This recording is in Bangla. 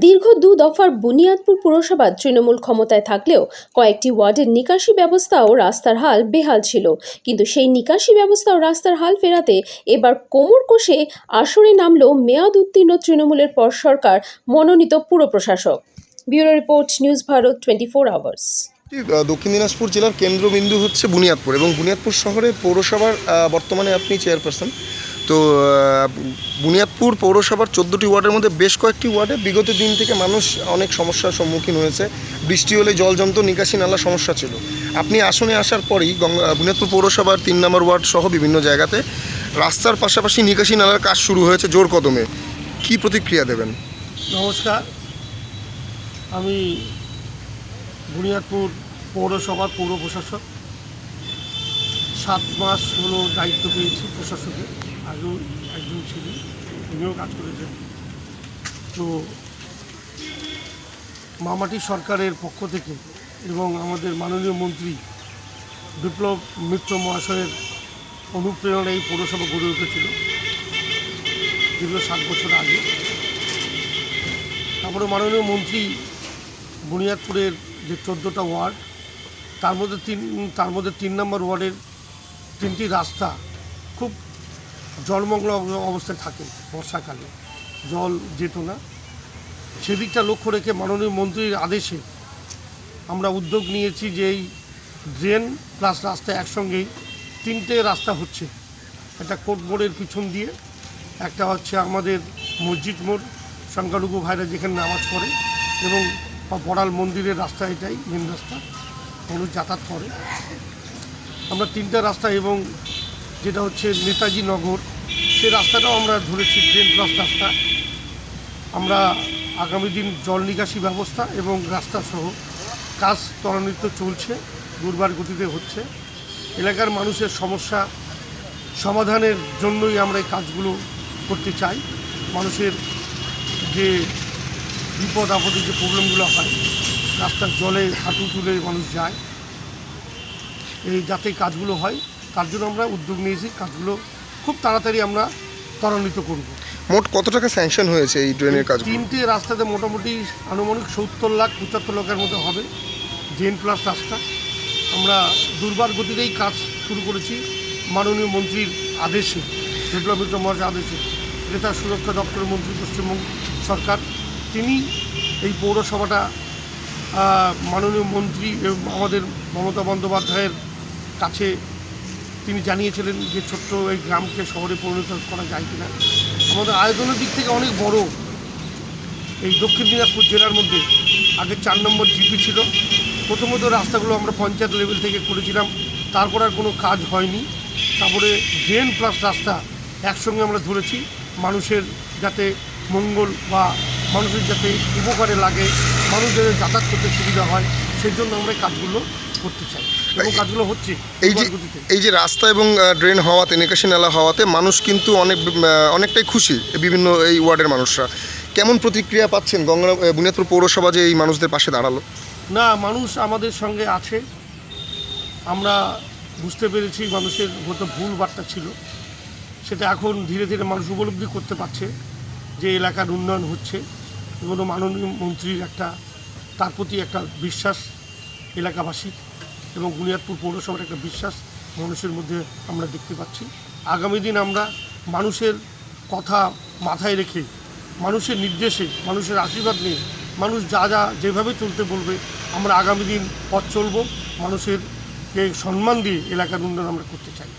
দু দফার বুনিয়াদপুর পুরসভা তৃণমূল ক্ষমতায় থাকলেও কয়েকটি ওয়ার্ডের নিকাশি ব্যবস্থা ও রাস্তার হাল বেহাল ছিল। কিন্তু সেই নিকাশি ব্যবস্থা ও রাস্তার হাল ফেরাতে এবার কোমর কষে আসরে নামল মেয়াদ উত্তীর্ণ তৃণমূলের পর সরকার, মনোনীত পুর প্রশাসক। Bureau report, news Bharat twenty four hours Dakshin Dinajpur জেলার কেন্দ্রবিন্দু হচ্ছে বুনিয়াদপুর এবং বুনিয়াদপুর শহরে পৌরসভার বর্তমানে আপনি চেয়ারপারসন তো বুনিয়াদপুর পৌরসভার চোদ্দোটি ওয়ার্ডের মধ্যে বেশ কয়েকটি ওয়ার্ডে বিগত দিন থেকে মানুষ অনেক সমস্যার সম্মুখীন হয়েছে। বৃষ্টি হলে জল জমতো নিকাশি নালা সমস্যা ছিল। আপনি আসনে আসার পরেই গঙ্গা বুনিয়াদপুর পৌরসভার তিন নম্বর ওয়ার্ড সহ বিভিন্ন জায়গাতে রাস্তার পাশাপাশি নিকাশি নালার কাজ শুরু হয়েছে জোর কদমে। কি প্রতিক্রিয়া দেবেন? নমস্কার। আমি বুনিয়াদপুর পৌরসভার পৌর প্রশাসক সাত মাস হলো দায়িত্ব পেয়েছি প্রশাসকের আগেও একজন ছিলেন তিনিও কাজ করেছেন। তো মামাটি সরকারের পক্ষ থেকে এবং আমাদের মাননীয় মন্ত্রী বিপ্লব মিত্র মহাশয়ের অনুপ্রেরণায় এই পৌরসভা গড়ে উঠেছিল দীর্ঘ সাত বছর আগে। তারপরে মাননীয় মন্ত্রী বুনিয়াদপুরের যে চোদ্দোটা ওয়ার্ড, তার মধ্যে তিন, তার মধ্যে তিন নম্বর ওয়ার্ডের তিনটি রাস্তা খুব জলমগ্ন অবস্থায় থাকে বর্ষাকালে। জল যেত না। সেদিকটা লক্ষ্য রেখে মাননীয় মন্ত্রীর আদেশে আমরা উদ্যোগ নিয়েছি যে এই ড্রেন প্লাস রাস্তা একসঙ্গেই তিনটে রাস্তা হচ্ছে। একটা কোর্ট মোড়ের পিছন দিয়ে, একটা হচ্ছে আমাদের মসজিদ মোড়, সংখ্যালঘু ভাইরা যেখানে নামাজ পড়ে এবং বড়াল মন্দিরের রাস্তা এটাই মেন রাস্তা। মানুষ যাতায়াত করে। আমরা তিনটা রাস্তা এবং যেটা হচ্ছে নেতাজি নগর, সে রাস্তাটাও আমরা ধরেছি ট্রেন প্লাস রাস্তা। আমরা আগামী দিন জল নিকাশি ব্যবস্থা এবং রাস্তা সহ কাজ ত্বরান্বিত চলছে, দুর্বার গতিতে হচ্ছে। এলাকার মানুষের সমস্যা সমাধানের জন্যই আমরা এই কাজগুলো করতে চাই। মানুষের যে বিপদ আপদে যে প্রবলেমগুলো হয়, রাস্তার জলে হাঁটু তুলে মানুষ যায়। এই যাতে কাজগুলো হয় তার জন্য আমরা উদ্যোগ নিয়েছি কাজগুলো খুব তাড়াতাড়ি আমরা ত্বরান্বিত করব। মোট কত টাকা স্যাংশন হয়েছে এই ড্রেনের কাজ তিনটে রাস্তাতে মোটামুটি আনুমানিক সত্তর লাখ পঁচাত্তর লাখের মতো হবে জেন প্লাস রাস্তা। আমরা দুর্বার গতিতেই কাজ শুরু করেছি মাননীয় মন্ত্রীর আদেশে বিপ্লব মিত্র মহাশয়ের আদেশে। নেতা সুরক্ষা দপ্তরের মন্ত্রী পশ্চিমবঙ্গ সরকার। তিনি এই পৌরসভাটা মাননীয় মন্ত্রী এবং আমাদের মমতা বন্দ্যোপাধ্যায়ের কাছে তিনি জানিয়েছিলেন যে ছোট্ট এই গ্রামকে শহরে পরিণত করা যায় কিনা। আমাদের আয়োজনের দিক থেকে অনেক বড়। এই দক্ষিণ দিনাজপুর জেলার মধ্যে আগে চার নম্বর জিপি ছিল। প্রথমত রাস্তাগুলো আমরা পঞ্চায়েত লেভেল থেকে করেছিলাম। তারপর আর কোনো কাজ হয়নি। তারপরে ড্রেন প্লাস রাস্তা একসঙ্গে আমরা ধরেছি। মানুষের যাতে মঙ্গল বা মানুষের যাতে উপকারে লাগে, মানুষদের যাতায়াত করতে সুবিধা হয় সেই জন্য আমরা কাজগুলো করতে চাই। এবং কাজগুলো হচ্ছে এই যে এই যে রাস্তা এবং ড্রেন হওয়াতে নিকাশি নালা হওয়াতে মানুষ কিন্তু অনেক অনেকটাই খুশি বিভিন্ন এই ওয়ার্ডের মানুষরা। কেমন প্রতিক্রিয়া পাচ্ছেন গঙ্গা বুনিয়াদপুর পৌরসভা যে এই মানুষদের পাশে দাঁড়াল? না মানুষ আমাদের সঙ্গে আছে। আমরা বুঝতে পেরেছি মানুষের হয়তো ভুল বার্তা ছিল। সেটা এখন ধীরে ধীরে মানুষ উপলব্ধি করতে পারছে যে এলাকার উন্নয়ন হচ্ছে। এবং মাননীয় মন্ত্রীর একটা তার প্রতি একটা বিশ্বাস এলাকাবাসী এবং বুনিয়াদপুর পৌরসভার একটা বিশ্বাস মানুষের মধ্যে আমরা দেখতে পাচ্ছি। আগামী দিন আমরা মানুষের কথা মাথায় রেখে, মানুষের নির্দেশে, মানুষের আশীর্বাদ নিয়ে, মানুষ যা যা যেভাবে চলতে বলবে, আমরা আগামী দিন পথ চলব। মানুষের সম্মান দিয়ে এলাকার উন্নয়ন আমরা করতে চাই।